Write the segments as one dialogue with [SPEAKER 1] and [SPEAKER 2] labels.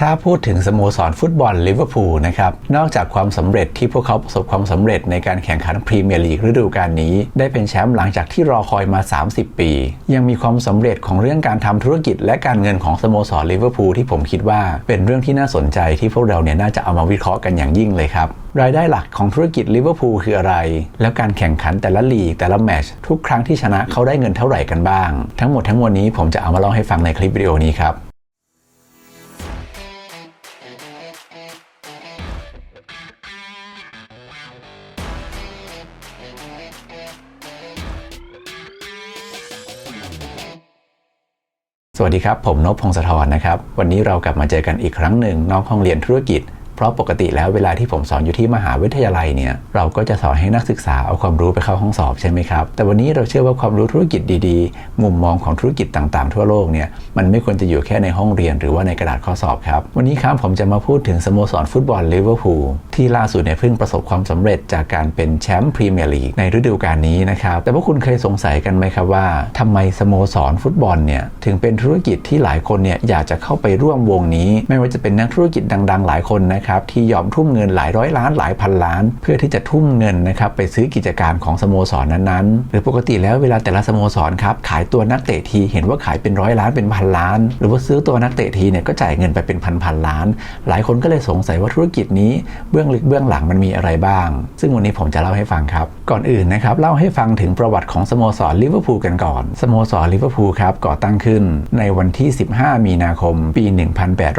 [SPEAKER 1] ถ้าพูดถึงสโมสรฟุตบอลลิเวอร์พูลนะครับ นอกจากความสำเร็จที่พวกเขาประสบความสำเร็จในการแข่งขันพรีเมียร์ลีกฤดูกาลนี้ ได้เป็นแชมป์หลังจากที่รอคอยมา 30 ปี ยังมีความสำเร็จของเรื่องการทำธุรกิจ และการเงินของสโมสรลิเวอร์พูลที่ผมคิดว่าเป็นเรื่องที่น่าสนใจที่พวกเราเนี่ยน่าจะเอามาวิเคราะห์กันอย่างยิ่งเลยครับรายได้หลักของธุรกิจลิเวอร์พูลคืออะไร แล้วการแข่งขันแต่ละลีกแต่ละแมชทุกครั้งที่ชนะเขาได้เงินเท่าไหร่กันบ้าง ทั้งหมดทั้งมวลนี้ผมจะเอามาเล่าให้ฟังในคลิปวิดีโอนี้ครับ สวัสดีครับ ผมนพพงศธรนะครับ วันนี้เรากลับมาเจอกันอีกครั้งหนึ่งนอกห้องเรียนธุรกิจ เพราะปกติแล้วเวลาที่ผมสอนอยู่ที่มหาวิทยาลัยเนี่ยเราก็จะสอนให้นักศึกษาเอาความรู้ไปเข้าห้องสอบใช่ไหมครับ แต่วันนี้เราเชื่อว่าความรู้ธุรกิจดีๆ มุมมองของธุรกิจต่างๆ ทั่วโลกเนี่ยมันไม่ควรจะอยู่แค่ในห้องเรียนหรือว่าในกระดาษข้อสอบครับ วันนี้ครับผมจะมาพูดถึงสโมสรฟุตบอลลิเวอร์พูลที่ล่าสุดเนี่ยเพิ่งประสบความสำเร็จจากการเป็นแชมป์พรีเมียร์ลีกในฤดูกาลนี้นะครับแต่พวกคุณเคยสงสัยกันไหมครับว่าทำไมสโมสรฟุตบอลเนี่ยถึงเป็นธุรกิจที่หลายคนเนี่ยอยากจะเข้าไปร่วมวงนี้ ไม่ว่าจะเป็นนักธุรกิจดัง ๆ หลายคนนะครับที่ยอมทุ่มเงินหลายร้อยล้านหลายพันล้าน เพื่อที่จะทุ่มเงินนะครับไปซื้อกิจการของสโมสรนั้นๆ หรือปกติแล้วเวลาแต่ละสโมสรครับขายตัวนักเตะทีเห็นว่าขายเป็นร้อยล้านเป็นพันล้าน หรือว่าซื้อตัวนักเตะทีเนี่ยก็จ่ายเงินไปเป็นพันพันล้าน หลายคนก็เลยสงสัยว่าธุรกิจนี้เบื้องลึกเบื้องหลังมันมีอะไรบ้าง ซึ่งวันนี้ผมจะเล่าให้ฟังครับ ก่อนอื่นนะครับเล่าให้ฟังถึงประวัติของสโมสรลิเวอร์พูลกันก่อนสโมสรลิเวอร์พูลครับก่อตั้งขึ้นในวันที่ 15 มีนาคม ปี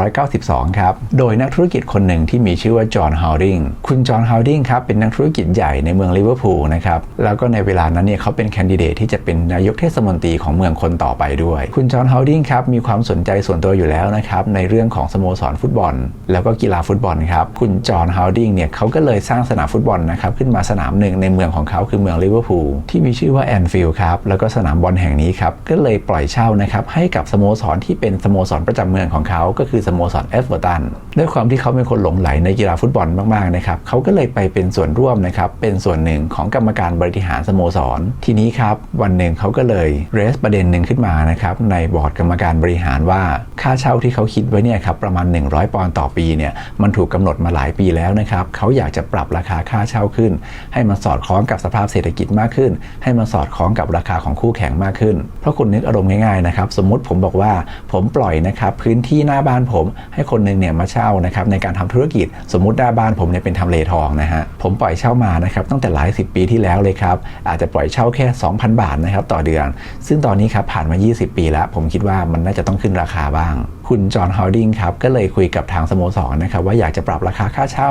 [SPEAKER 1] 1892 ครับโดยนักธุรกิจคนหนึ่งที่มีชื่อว่าจอห์นฮาวดิงคุณจอห์นฮาวดิงครับเป็นนักธุรกิจใหญ่ในเมืองลิเวอร์พูลนะครับแล้วก็ในเวลานั้นเนี่ยเขาเป็นแคนดิเดตที่จะเป็นนายกเทศมนตรีของเมืองคนต่อไปด้วย คุณจอห์นฮาวดิงครับมีความสนใจส่วนตัวอยู่แล้วนะครับในเรื่องของสโมสรฟุตบอล แล้วก็กีฬาฟุตบอลครับคุณจอห์นฮาวดิงเนี่ยเขาก็เลยสร้างสนามฟุตบอลนะครับขึ้นมาสนามหนึ่งในเมืองของเขาคือเมืองลิเวอร์พูลที่มีชื่อว่าแอนฟิลด์ครับแล้วก็สนามบอลแห่งนี้ครับก็เลยปล่อยเช่านะครับให้กับสโมสรที่เป็นสโมสรประจำเมืองของเขาก็คือสโมสรเอฟเวอร์ตันด้วยความที่เขาเป็นคนหลงไหลในกีฬาฟุตบอลมากๆนะครับเขาก็เลยไปเป็นส่วนร่วมนะครับเป็นส่วนหนึ่งของกรรมการบริหารสโมสร ทีนี้ครับวันหนึ่งเขาก็เลยเรสประเด็นหนึ่งขึ้นมานะครับในบอร์ดกรรมการบริหารว่าค่าเช่าที่เขาคิดไว้เนี่ยครับประมาณ 100 ปอนด์ต่อปีเนี่ยมันถูกกำหนดมาหลายปีแล้วนะครับเขาอยากจะปรับราคาค่าเช่าขึ้น ให้มันสอดคล้องกับสภาพเศรษฐกิจมากขึ้น ให้มันสอดคล้องกับราคาของคู่แข่งมากขึ้น เพราะคุณนึกอารมณ์ง่ายๆนะครับสมมติผมบอกว่าผมปล่อยนะครับพื้นที่หน้าบ้านผมให้คนหนึงเนี่ยมาเช่านะครับในการทำธุรกิจ สมมุติหน้าบ้านผมเนี่ยเป็นทำเลทองนะฮะผมปล่อยเช่ามานะครับตั้งแต่หลายสิบปีที่แล้วเลยครับอาจจะปล่อยเช่าแค่ 2,000 บาทนะครับต่อเดือน ซึ่งตอนนี้ครับผ่านมา 20 ปีแล้ว ผมคิดว่ามันน่าจะต้องขึ้นราคาบ้างคุณจอห์นฮาวดิงครับก็เลยคุยกับทางสโมสรนะครับว่าอยากจะปรับราคาค่าเช่า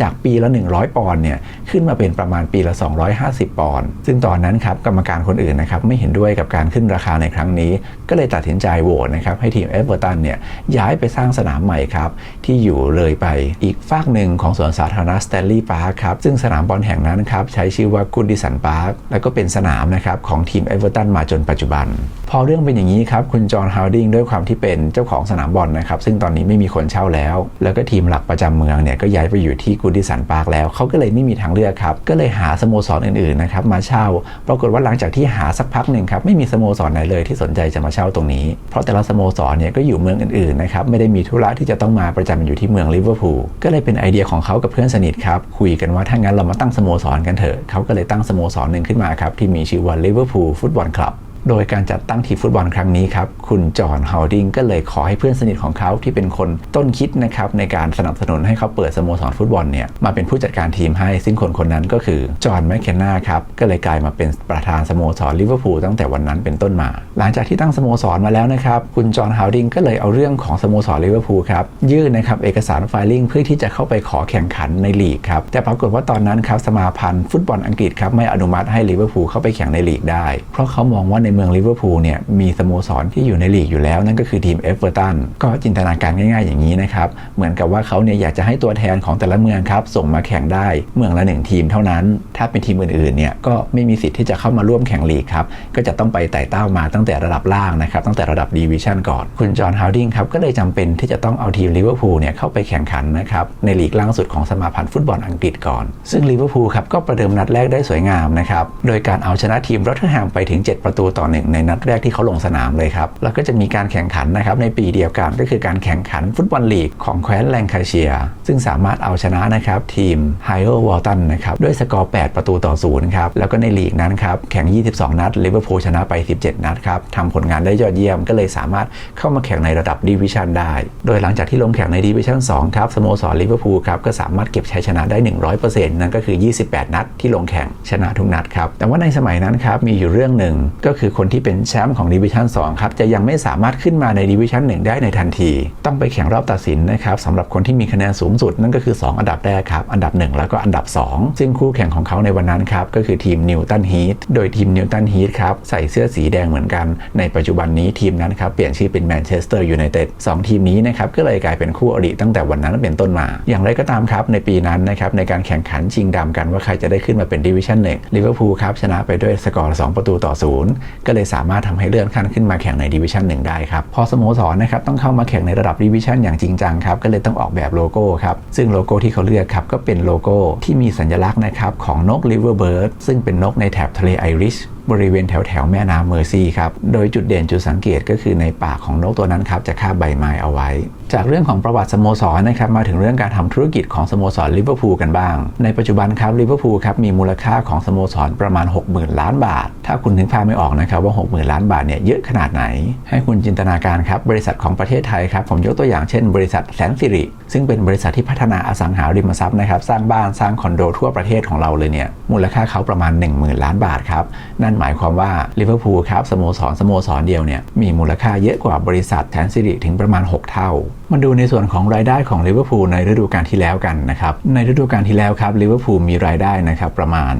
[SPEAKER 1] จากปีละ 100 ปอนด์เนี่ยขึ้นมาเป็นประมาณปีละ 250 ปอนด์ซึ่งตอนนั้นครับกรรมการคนอื่นนะครับไม่เห็นด้วยกับการขึ้นราคาในครั้งนี้ ก็เลยตัดสินใจโหวตนะครับให้ทีมเอเวอร์ตันเนี่ยย้ายไปสร้างสนามใหม่ครับที่อยู่เลยไปอีกฝากหนึ่งของสวนสาธารณะสแตนลีย์พาร์คครับซึ่งสนามบอลแห่งนั้นครับใช้ชื่อว่ากูดดิสันพาร์คแล้วก็เป็นสนามนะครับของทีมเอเวอร์ตันมาจนปัจจุบัน พอเรื่องเป็นอย่างนี้ครับคุณจอห์นฮาวดิงด้วยความที่เป็นเจ้าของสนามบอลนะครับ ซึ่งตอนนี้ไม่มีคนเช่าแล้ว แล้วก็ทีมหลักประจำเมืองเนี่ยก็ย้ายไปอยู่ที่กูดิสันพาร์คแล้วเขาก็เลยไม่มีทางเลือกครับ ก็เลยหาสโมสรอื่นๆนะครับมาเช่า ปรากฏว่าหลังจากที่หาสักพักหนึ่งครับไม่มีสโมสรไหนเลยที่สนใจจะมาเช่าตรงนี้ เพราะแต่ละสโมสรเนี่ยก็อยู่เมืองอื่นๆนะครับไม่ได้มีธุระที่จะต้องมาประจำอยู่ที่เมืองลิเวอร์พูลก็เลยเป็นไอเดียของเขากับเพื่อนสนิทครับคุยกันว่าถ้างั้นเรามาตั้งสโมสรกันเถอะเขาก็เลยตั้งสโมสรหนึ่งขึ้นมาครับที่มีชื่อว่าลิเวอร์พูลฟุตบอลคลับ โดยการจัดตั้งทีมฟุตบอลครั้งนี้ครับ คุณจอห์นฮาวดิงก็เลยขอให้เพื่อนสนิทของเขาที่เป็นคนต้นคิดนะครับในการสนับสนุนให้เขาเปิดสโมสรฟุตบอลเนี่ยมาเป็นผู้จัดการทีมให้ซึ่งคนคนนั้นก็คือจอห์นแมคเคนนาครับก็เลยกลายมาเป็นประธานสโมสรลิเวอร์พูลตั้งแต่วันนั้นเป็นต้นมา หลังจากที่ตั้งสโมสรมาแล้วนะครับคุณจอห์นฮาวดิงก็เลยเอาเรื่องของสโมสรลิเวอร์พูลครับยื่นนะครับเอกสารไฟลิ่งเพื่อที่จะเข้าไปขอแข่งขันในลีกครับแต่ปรากฏว่าตอนนั้นครับสมาพันธ์ฟุตบอลอังกฤษครับไม่อนุมัติให้ลิเวอร์พูลเข้าไปแข่งในลีกได้ เพราะเขามองว่าในเมืองลิเวอร์พูลเนี่ยมีสโมสรที่อยู่ในลีกอยู่แล้ว นั่นก็คือทีมเอฟเวอร์ตันก็จินตนาการง่ายๆอย่างนี้นะครับ เหมือนกับว่าเขาเนี่ยอยากจะให้ตัวแทนของแต่ละเมืองครับส่งมาแข่งได้เมืองละหนึ่งทีมเท่านั้น ถ้าเป็นทีมอื่นๆเนี่ยก็ไม่มีสิทธิ์ที่จะเข้ามาร่วมแข่งลีกครับก็จะต้องไปไต่เต้ามาตั้งแต่ระดับล่างนะครับตั้งแต่ระดับดีวิชั่นก่อนคุณจอห์นฮาวดิงครับก็เลยจำเป็นที่จะต้องเอาทีมลิเวอร์พูลเนี่ยเข้าไปแข่งขันนะครับในลีกล่างสุดของสมาพันธ์ฟุตบอลอังกฤษก่อน ซึ่งลิเวอร์พูลครับก็ประเดิมนัดแรกได้สวยงามนะครับโดยการเอาชนะทีมรอตเทอร์แฮมไปถึง 7 ประตูต่อต่อ1ในนัดแรกที่เขาลงสนามเลยครับ แล้วก็จะมีการแข่งขันนะครับในปีเดียวกันก็คือการแข่งขันฟุตบอลลีกของแคว้นแลงคาเชีย ซึ่งสามารถเอาชนะนะครับทีมไฮโออร์วอลตันนะครับด้วยสกอร์ 8 ประตูต่อศูนย์ครับแล้วก็ในลีกนั้นครับแข่ง 22 นัดลิเวอร์พูลชนะไป 17 นัดครับทำผลงานได้ยอดเยี่ยมก็เลยสามารถเข้ามาแข่งในระดับดิวิชันได้ โดยหลังจากที่ลงแข่งในดิวิชัน2ครับสโมสรลิเวอร์พูลครับก็สามารถเก็บชัยชนะได้ 100%นั่นก็คือ 28 นัดที่ลงแข่งชนะทุกนัดครับแต่ว่าในสมัยนั้นครับมีอยู่เรื่องหนึ่งก็คือคนที่เป็นแชมป์ของดิวิชั่น2ครับจะยังไม่สามารถขึ้นมาในดิวิชั่น1ได้ในทันที ต้องไปแข่งรอบตัดสินนะครับสำหรับคนที่มีคะแนนสูงสุดนั่นก็คือ 2 อันดับแรกครับอันดับ 1 แล้วก็อันดับ 2 ซึ่งคู่แข่งของเขาในวันนั้นครับก็คือทีมนิวตันฮีทโดยทีมนิวตันฮีทครับใส่เสื้อสีแดงเหมือนกันในปัจจุบันนี้ทีมนั้นครับเปลี่ยนชื่อเป็นแมนเชสเตอร์ยูไนเต็ดสองทีมนี้นะครับก็เลยกลายเป็นคู่อริตั้งแต่วันนั้นเป็นต้นมา อย่างไรก็ตามครับในปีนั้นนะครับในการแข่งขันชิงดำกันว่าใครจะได้ขึ้นมาเป็นดิวิชั่นหนึ่งลิเวอร์พูลครับชนะไปด้วยสกอร์2ประตูต่อศูนย์ก็เลยสามารถทำให้เลื่อนขั้นขึ้นมาแข่งในดิวิชั่นหนึ่งได้ครับ พอสโมสรนะครับต้องเข้ามาแข่งในระดับดิวิชั่นอย่างจริงจังครับ ก็เลยต้องออกแบบโลโก้ครับ ซึ่งโลโก้ที่เขาเลือกครับก็เป็นโลโก้ที่มีสัญลักษณ์นะครับของนกลิเวอร์เบิร์ดซึ่งเป็นนกในแถบทะเลไอริช บริเวณแถวแถวแม่น้ำเมอร์ซีครับ โดยจุดเด่นจุดสังเกตก็คือในปากของนกตัวนั้นครับจะคาบใบไม้เอาไว้ จากเรื่องของประวัติสโมสรนะครับมาถึงเรื่องการทำธุรกิจของสโมสรลิเวอร์พูลกันบ้าง ในปัจจุบันครับลิเวอร์พูลครับมีมูลค่าของสโมสรประมาณ 60,000 ล้านบาท ถ้าคุณนึกภาพไม่ออกนะครับว่า 60,000 ล้านบาทเนี่ยเยอะขนาดไหน ให้คุณจินตนาการครับบริษัทของประเทศไทยครับผมยกตัวอย่างเช่น บริษัทแสนสิริ ซึ่งเป็นบริษัทที่พัฒนาอสังหาริมทรัพย์นะครับสร้างบ้านสร้างคอนโดทั่วประเทศของเราเลยเนี่ยมูลค่าเขาประมาณ 10,000 ล้านบาทครับนั่นหมายความว่าลิเวอร์พูลครับสโมสรสโมสรเดียวเนี่ยมีมูลค่าเยอะกว่าบริษัทแทนซิริถึงประมาณ 6 เท่า มาดูในส่วนของรายได้ของลิเวอร์พูลในฤดูกาลที่แล้วกันนะครับในฤดูกาลที่แล้วครับลิเวอร์พูลมีรายได้นะครับประมาณ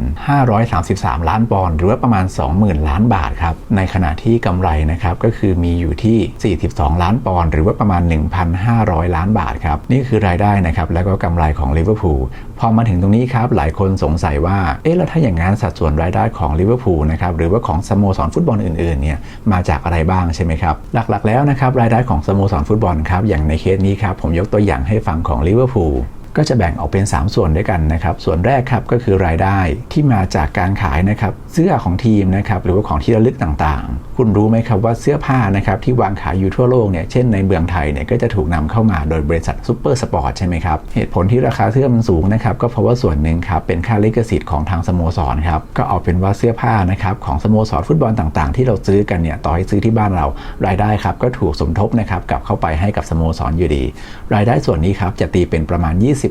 [SPEAKER 1] 533 ล้านปอนด์หรือว่าประมาณ 20,000 ล้านบาทครับในขณะที่กำไรนะครับก็คือมีอยู่ที่ 42 ล้านปอนด์หรือว่าประมาณ 1,500 ล้านบาทครับนี่คือรายได้นะครับแล้วก็กำไรของลิเวอร์พูลพอมาถึงตรงนี้ครับหลายคนสงสัยว่าเอ๊ะแล้วถ้าอย่างนั้นสัดส่วนรายได้ของลิเวอร์พูลนะครับหรือว่าของสโมสรฟุตบอลอื่นๆเนี่ยมาจากอะไรบ้างใช่ไหมครับหลักๆแล้วนะครับรายได้ของสโมสรฟุตบอลครับอย่างในเคสนี้ครับ ผมยกตัวอย่างให้ฟังของลิเวอร์พูล ก็จะแบ่งออกเป็น 3 ส่วนด้วยกันนะครับ ส่วนแรกครับก็คือรายได้ที่มาจากการขายนะครับเสื้อของทีมนะครับหรือว่าของที่ระลึกต่างๆ คุณรู้ไหมครับว่าเสื้อผ้านะครับที่วางขายอยู่ทั่วโลกเนี่ยเช่นในเมืองไทยเนี่ยก็จะถูกนำเข้ามาโดยบริษัทซูเปอร์สปอร์ตใช่ไหมครับ เหตุผลที่ราคาเสื้อมันสูงนะครับก็เพราะว่าส่วนหนึ่งครับเป็นค่าลิขสิทธิ์ของทางสโมสรครับก็เอาเป็นว่าเสื้อผ้านะครับของสโมสรฟุตบอลต่างๆ ที่เราซื้อกันเนี่ยต่อให้ซื้อที่บ้านเรา รายได้ครับก็ถูกสมทบนะครับกลับเข้าไปให้กับสโมสรอยู่ดี รายได้ส่วนนี้ครับจะตีเป็นประมาณ 20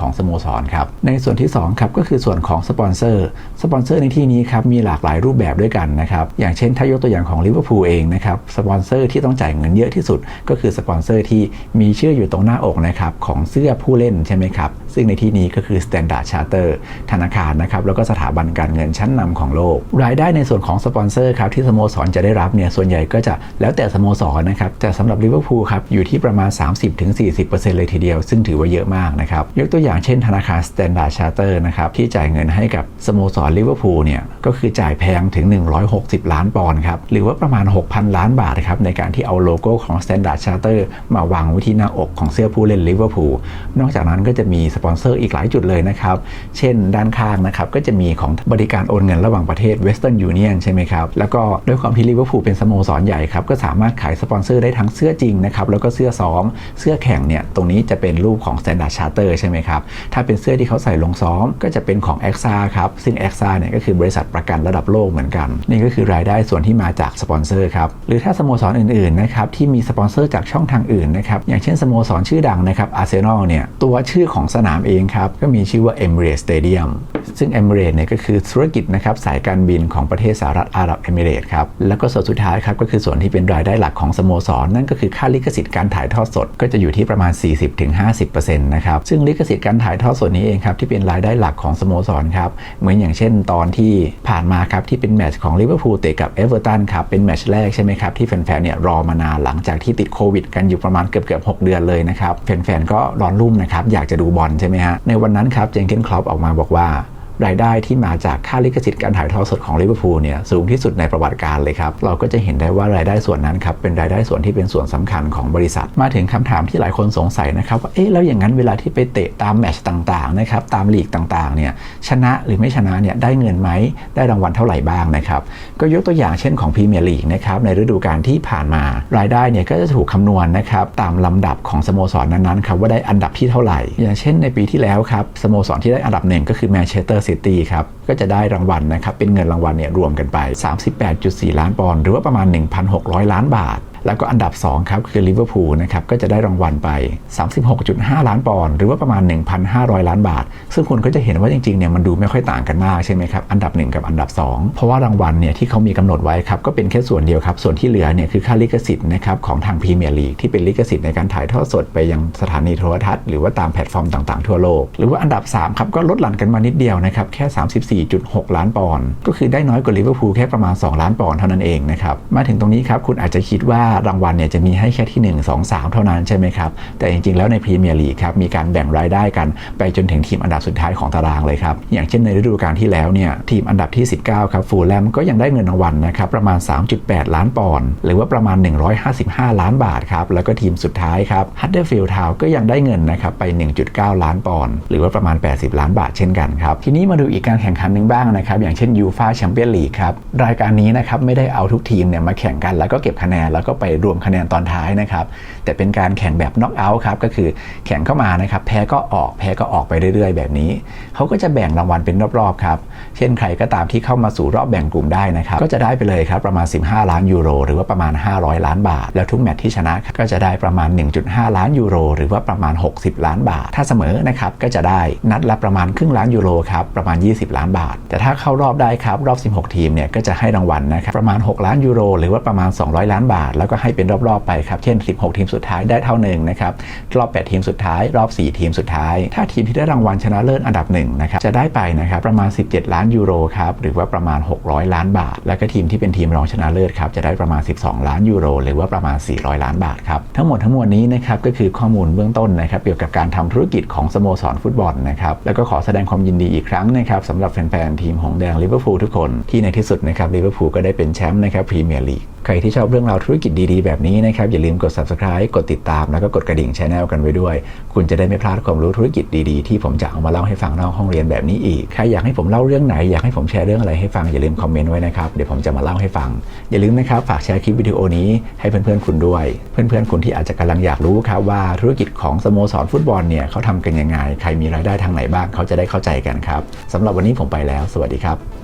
[SPEAKER 1] ของสโมสรครับ ในส่วนที่2ครับก็คือส่วนของสปอนเซอร์สปอนเซอร์ในที่นี้ครับมีหลากหลายรูปแบบด้วยกันนะครับอย่างเช่นถ้ายกตัวอย่างของลิเวอร์พูลเองนะครับสปอนเซอร์ที่ต้องจ่ายเงินเยอะที่สุด ก็คือสปอนเซอร์ที่มีชื่ออยู่ตรงหน้าอกนะครับของเสื้อผู้เล่นใช่ไหมครับซึ่งในที่นี้ก็คือ Standard Charter ธนาคารนะครับแล้วก็สถาบันการเงินชั้นนำของโลก รายได้ในส่วนของสปอนเซอร์ครับที่สโมสรจะได้รับเนี่ยส่วนใหญ่ก็จะแล้วแต่สโมสรนะครับแต่สำหรับลิเวอร์พูลครับอยู่ที่ประมาณ 30-40%เลยทีเดียว ซึ่งถือว่าเยอะมากนะครับยกตัวอย่างเช่นธนาคาร Standard Charter นะครับที่จ่ายเงินให้กับสโมสรลิเวอร์พูลเนี่ยก็คือจ่ายแพงถึง 160 ล้านปอนด์ครับหรือว่าประมาณ 6,000 ล้านบาทครับในการที่เอาโลโก้ของ Standard Charter มาวางไว้ที่หน้าอกของเสื้อผู้เล่นลิเวอร์พูลนอกจากนั้นก็จะมีสปอนเซอร์อีกหลายจุดเลยนะครับเช่นด้านข้างนะครับก็จะมีของบริการโอนเงินระหว่างประเทศ Western Union ใช่ไหมครับแล้วก็ด้วยความที่ลิเวอร์พูลเป็นสโมสรใหญ่ครับก็สามารถขายสปอนเซอร์ได้ทั้งเสื้อจริงนะครับแล้วก็เสื้อซ้อมเสื้อแข่งเนี่ยตรงนี้จะเป็นรูปของ Standard Charter ใช่ไหมครับ ถ้าเป็นเสื้อที่เขาใส่ลงซ้อมก็จะเป็นของ e x a ครับ ซึ่ง e x a เนี่ยก็คือบริษัทประกันระดับโลกเหมือนกัน นี่ก็คือรายได้ส่วนที่มาจากสปอนเซอร์ครับ หรือถ้าสโมสรอื่นๆนะครับที่มีสปอนเซอร์จากช่องทางอื่นนะครับ อย่างเช่นสโมสรชื่อดังนะครับอาร์เซนอลเนี่ยตัวชื่อของสนามเองครับก็มีชื่อว่า Emirates Stadium ซึ่ง Emirates เนี่ยก็คือธุรกิจนะครับสายการบินของประเทศสหรัฐอาหรับเอมิเรตครับแล้วก็ส่วนสุดท้ายครับก็คือส่วนที่เป็นรายได้หลักของสโมสร นั่นก็คือค่าลิขสิทธิ์การถ่ายทอดสด ก็จะอยู่ที่ประมาณ 40-50%นะครับซึ่งลิขสิทธิ์การถ่ายทอดสดนี้เองครับที่เป็นรายได้หลักของสโมสรครับเหมือนอย่างเช่น ตอนที่ผ่านมาครับที่เป็นแมตช์ของลิเวอร์พูลเตะกับเอเวอร์ตันครับเป็นแมตช์แรกใช่ไหมครับที่แฟนๆเนี่ยรอมานานหลังจากที่ติดโควิด กันอยู่ประมาณเกือบเกือบ6เดือนเลยนะครับแฟนๆก็ร้อนรุ่มนะครับอยากจะดูบอลใช่ไหมฮะในวันนั้นครับเจนเกนคลอปออกมาบอกว่า รายได้ที่มาจากค่าลิขสิทธิ์การถ่ายทอดสดของลิเวอร์พูลเนี่ยสูงที่สุดในประวัติการเลยครับ เราก็จะเห็นได้ว่ารายได้ส่วนนั้นครับเป็นรายได้ส่วนที่เป็นส่วนสำคัญของบริษัท มาถึงคำถามที่หลายคนสงสัยนะครับว่าเอ๊ะแล้วอย่างนั้นเวลาที่ไปเตะตามแมตช์ต่างๆนะครับตามลีกต่างๆเนี่ยชนะหรือไม่ชนะเนี่ยได้เงินไหมได้รางวัลเท่าไหร่บ้างนะครับก็ยกตัวอย่างเช่นของพรีเมียร์ลีกนะครับในฤดูกาลที่ผ่านมารายได้เนี่ยก็จะถูกคำนวณนะครับตามลำดับของสโมสรนั้นๆครับว่าได้อันดับที่เท่าไหร่ อย่างเช่นในปีที่แล้วครับสโมสรที่ได้อันดับหนึ่งก็คือแมนเชสเตอร์ซิตี้ครับก็จะได้รางวัลนะครับเป็นเงินรางวัลเนี่ยรวมกันไป 38.4 ล้านปอนด์หรือว่าประมาณ 1,600 ล้านบาท แล้วก็อันดับ 2 ครับ คือลิเวอร์พูลนะครับก็จะได้รางวัลไป 36.5 ล้านปอนด์หรือว่าประมาณ 1,500 ล้านบาท ซึ่งคุณก็จะเห็นว่าจริงๆเนี่ยมันดูไม่ค่อยต่างกันมากใช่ไหมครับอันดับ 1 กับอันดับ 2 เพราะว่ารางวัลเนี่ยที่เขามีกำหนดไว้ครับก็เป็นแค่ส่วนเดียวครับส่วนที่เหลือเนี่ยคือค่าลิขสิทธิ์นะครับของทางพรีเมียร์ลีกที่เป็นลิขสิทธิ์ในการถ่ายทอดสดไปยังสถานีโทรทัศน์หรือว่าตามแพลตฟอร์มต่างๆทั่วโลกหรือว่าอันดับ3ครับก็ลดหลั่นกันมานิดเดียวนะครับแค่ 34.6 ล้านปอนด์ก็คือได้น้อยกว่าลิเวอร์พูลแค่ประมาณ 2 ล้านปอนด์เท่านั้นเองนะครับมาถึงตรงนี้ครับคุณอาจจะคิดว่ารางวัลเนี่ยจะมีให้แค่ที่ 1 2 3 เท่านั้นใช่ไหมครับ แต่จริงๆ แล้วในพรีเมียร์ลีกครับมีการแบ่งรายได้กันไปจนถึงทีมอันดับสุดท้ายของตารางเลยครับ อย่างเช่นในฤดูกาลที่แล้วเนี่ยทีมอันดับที่ 19 ครับฟูลแลมก็ยังได้เงินรางวัลนะครับประมาณ 3.8 ล้านปอนด์หรือว่าประมาณ 155 ล้านบาทครับแล้วก็ทีมสุดท้ายครับฮัตเดอร์ฟิลด์ทาวก็ยังได้เงินนะครับไป 1.9 ล้านปอนด์หรือว่าประมาณ 80 ล้านบาทเช่นกันครับทีนี้มาดูอีกการแข่งขันหนึ่งบ้างนะครับอย่างเช่นยูฟาแชมเปี้ยนลีกครับรายการนี้นะครับไม่ได้เอาทุกทีมเนี่ยมาแข่งกันแล้วก็เก็บคะแนนแล้วก็ไปรวมคะแนนตอนท้ายนะครับ แต่เป็นการแข่งแบบน็อกเอาท์ครับก็คือแข่งเข้ามานะครับ แพ้ก็ออกแพ้ก็ออกไปเรื่อยๆ แบบนี้ เขาก็จะแบ่งรางวัลเป็นรอบๆครับ เช่นใครก็ตามที่เข้ามาสู่รอบแบ่งกลุ่มได้นะครับ ก็จะได้ไปเลยครับประมาณ 15 ล้านยูโรหรือว่าประมาณ 500 ล้านบาท แล้วทุกแมตช์ที่ชนะก็จะได้ประมาณ 1.5 ล้านยูโรหรือว่าประมาณ 60 ล้านบาท ถ้าเสมอนะครับก็จะได้นัดละประมาณครึ่งล้านยูโรครับประมาณ 20 ล้านบาท แต่ถ้าเข้ารอบได้ครับรอบ 16 ทีมเนี่ยก็จะให้รางวัลนะครับประมาณ 6 ล้านยูโรหรือว่าประมาณ 200 ล้านบาทแล้วก็ให้เป็นรอบๆไปครับ เช่น 16 ทีมสุดท้ายได้เท่าหนึ่งนะครับ รอบ 8 ทีมสุดท้าย รอบ 4 ทีมสุดท้าย ถ้าทีมที่ได้รางวัลชนะเลิศอันดับหนึ่งนะครับ จะได้ไปนะครับประมาณ 17 ล้านยูโรครับ หรือว่าประมาณ 600 ล้านบาท แล้วก็ทีมที่เป็นทีมรองชนะเลิศครับ จะได้ประมาณ 12 ล้านยูโร หรือว่าประมาณ 400 ล้านบาทครับ ทั้งหมดทั้งมวลนี้นะครับ ก็คือข้อมูลเบื้องต้นนะครับ เกี่ยวกับการทำธุรกิจของสโมสรฟุตบอลนะครับ แล้วก็ขอแสดงความยินดีอีกครั้งนะครับสำหรับแฟนๆทีมหงแดงลิเวอร์พูลทุกคนที่ในที่สุดนะครับลิเวอร์พูลก็ได้เป็นแชมป์นะครับพรีเมียร์ลีก ใครที่ชอบเรื่องราวธุรกิจดีๆ แบบนี้นะครับ อย่าลืมกด subscribe กดติดตาม แล้วก็กดกระดิ่งช anel กันไว้ด้วย คุณจะได้ไม่พลาดความรู้ธุรกิจดีๆ ที่ผมจะเอามาเล่าให้ฟังนอกห้องเรียนแบบนี้อีก ใครอยากให้ผมเล่าเรื่องไหน อยากให้ผมแชร์เรื่องอะไรให้ฟังอย่าลืมคอมเมนต์ไว้นะครับ เดี๋ยวผมจะมาเล่าให้ฟัง อย่าลืมนะครับฝากแชร์คลิปวิดีโอนี้ให้เพื่อนๆคุณด้วย เพื่อนๆคุณที่อาจจะกำลังอยากรู้ครับว่าธุรกิจของสโมสรฟุตบอลเนี่ยเขาทำกันยังไง ใครมีรายได้ทางไหนบ้างเขาจะได้เข้าใจกันครับสำหรับวันนี้ผมไปแล้ว สวัสดีครับ